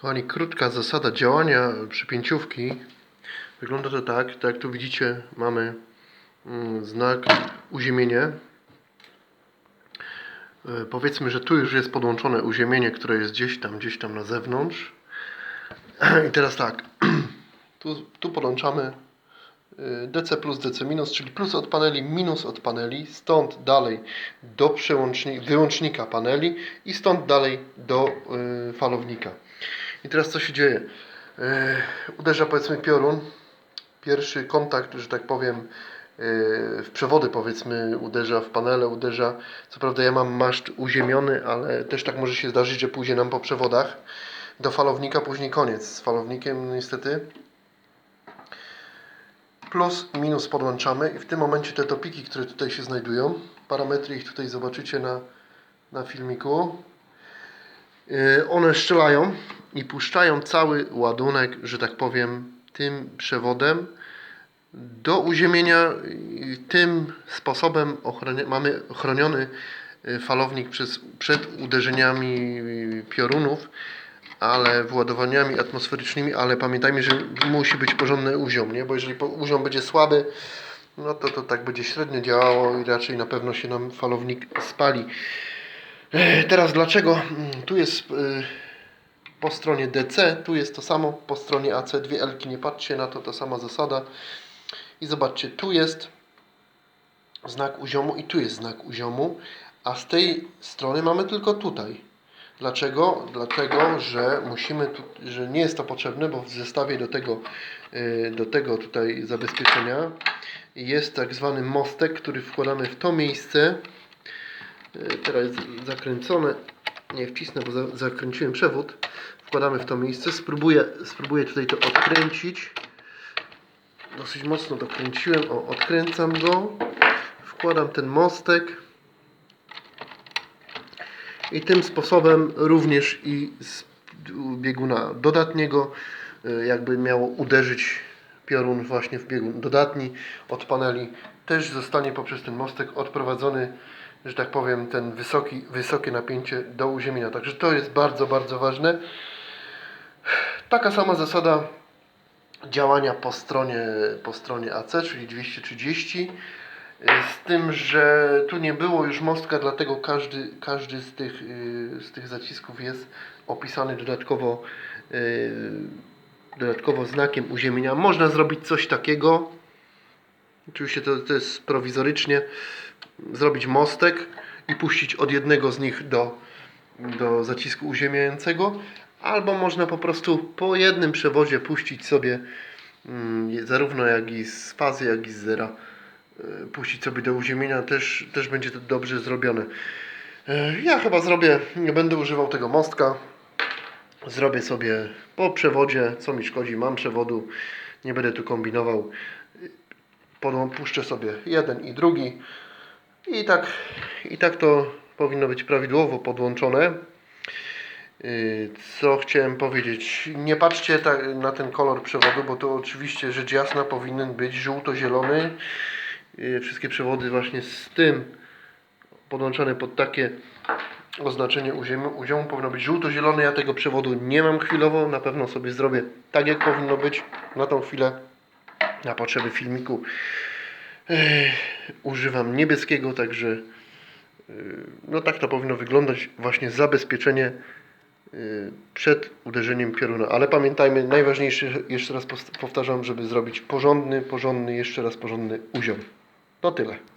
Kochani, krótka zasada działania przypięciówki. Wygląda to tak, tak jak tu widzicie, mamy mm, znak uziemienie. E, Powiedzmy, że tu już jest podłączone uziemienie, które jest gdzieś tam, gdzieś tam na zewnątrz. I teraz tak, tu, tu podłączamy y, DC plus, DC minus, czyli plus od paneli, minus od paneli, stąd dalej do przełącznika, wyłącznika paneli i stąd dalej do y, falownika. I teraz co się dzieje? Y, uderza powiedzmy piorun, pierwszy kontakt, że tak powiem, y, w przewody powiedzmy uderza w panele, uderza. Co prawda ja mam maszt uziemiony, ale też tak może się zdarzyć, że pójdzie nam po przewodach do falownika, później koniec. Z falownikiem niestety plus minus podłączamy i w tym momencie te topiki, które tutaj się znajdują, parametry ich tutaj zobaczycie na, na filmiku, one strzelają i puszczają cały ładunek, że tak powiem, tym przewodem do uziemienia tym sposobem mamy ochroniony y, falownik przez, przed uderzeniami y, piorunów, ale władowaniami atmosferycznymi, ale pamiętajmy, że musi być porządny uziom, nie? bo jeżeli uziom będzie słaby, no to to tak będzie średnio działało i raczej na pewno się nam falownik spali. E, Teraz dlaczego? Mm, Tu jest y, po stronie DC, tu jest to samo, po stronie AC dwie Elki, nie patrzcie na to, ta sama zasada. I zobaczcie, tu jest znak uziomu i tu jest znak uziomu, a z tej strony mamy tylko tutaj. Dlaczego? Dlatego, że musimy, tu, że nie jest to potrzebne, bo w zestawie do tego, y, do tego tutaj zabezpieczenia jest tak zwany mostek, który wkładamy w to miejsce. Y, Teraz jest zakręcone, nie wcisnę, bo za, zakręciłem przewód. Wkładamy w to miejsce. Spróbuję, spróbuję tutaj to odkręcić. Dosyć mocno to kręciłem. O, odkręcam go. Wkładam ten mostek. I tym sposobem również i z bieguna dodatniego y, jakby miało uderzyć piorun właśnie w biegun dodatni od paneli też zostanie poprzez ten mostek odprowadzony, że tak powiem, ten wysoki, wysokie napięcie do uziemienia. Także to jest bardzo, bardzo ważne. Taka sama zasada działania po stronie, po stronie AC, czyli 230. Z tym, że tu nie było już mostka, dlatego każdy, każdy z, tych, y, z tych zacisków jest opisany dodatkowo, y, dodatkowo znakiem uziemienia. Można zrobić coś takiego. Oczywiście to, to jest prowizorycznie. Zrobić mostek i puścić od jednego z nich do, do zacisku uziemiającego. Albo można po prostu po jednym przewodzie puścić sobie mm, zarówno jak i z fazy, jak i z zera e, puścić sobie do uziemienia, też, też będzie to dobrze zrobione. E, Ja chyba zrobię, nie będę używał tego mostka. Zrobię sobie po przewodzie, co mi szkodzi, mam przewodu, nie będę tu kombinował. Puszczę sobie jeden i drugi i tak, i tak to powinno być prawidłowo podłączone. Yy, Co chciałem powiedzieć? Nie patrzcie na ten kolor przewodu, bo to oczywiście rzecz jasna powinien być żółto-zielony. Yy, Wszystkie przewody właśnie z tym podłączone pod takie oznaczenie uziomu, powinno być żółto-zielony. Ja tego przewodu nie mam chwilowo. Na pewno sobie zrobię tak, jak powinno być na tą chwilę, na potrzeby filmiku. Używam niebieskiego, także yy, no tak to powinno wyglądać. Właśnie zabezpieczenie y, przed uderzeniem pioruna. Ale pamiętajmy, najważniejsze, jeszcze raz powtarzam, żeby zrobić porządny, porządny, jeszcze raz porządny uziom. To tyle.